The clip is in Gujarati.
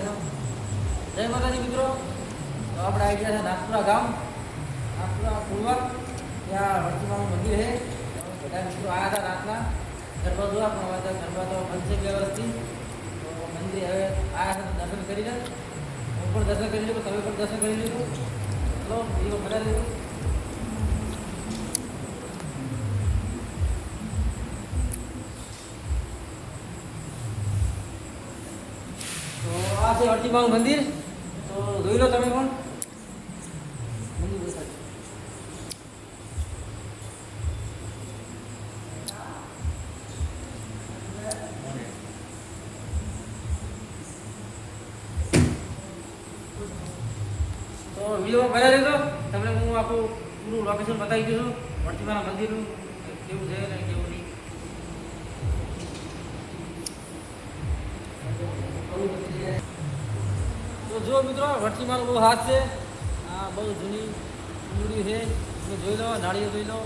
આઈડિયા છે જય માતાજી મિત્રો તો આપણે આઈડિયા છે નાગપુરા ગામ નાગપુરા પૂર્વક ત્યાં વર્તમાનું મંદિર છે બધા મિત્રો આવ્યા હતા રાતના ગરબા જોવા પણ હવે ત્યાં ગરબા તો બનશે બે તો મંદિર હવે આવ્યા હતા દર્શન કરીને હું પણ દર્શન કરી લીધું તમે પણ દર્શન કરી લીધું ચલો વિડીયો બનાવી લીધું હર્તિબાંગ મંદિર તો જોઈ લો તમે પણ તો વીઓ ભરેજો તમને હું આખો પૂરું લોકેશન બતાઈ દઉં છું હર્તિબાંગ મંદિરનું કેવું જાય ને કેવું ની તો જો મિત્રો વરચી મારો બહુ હાથ છે આ બહુ જૂની મૂડી છે જોઈ લો નાળીઓ જોઈ લો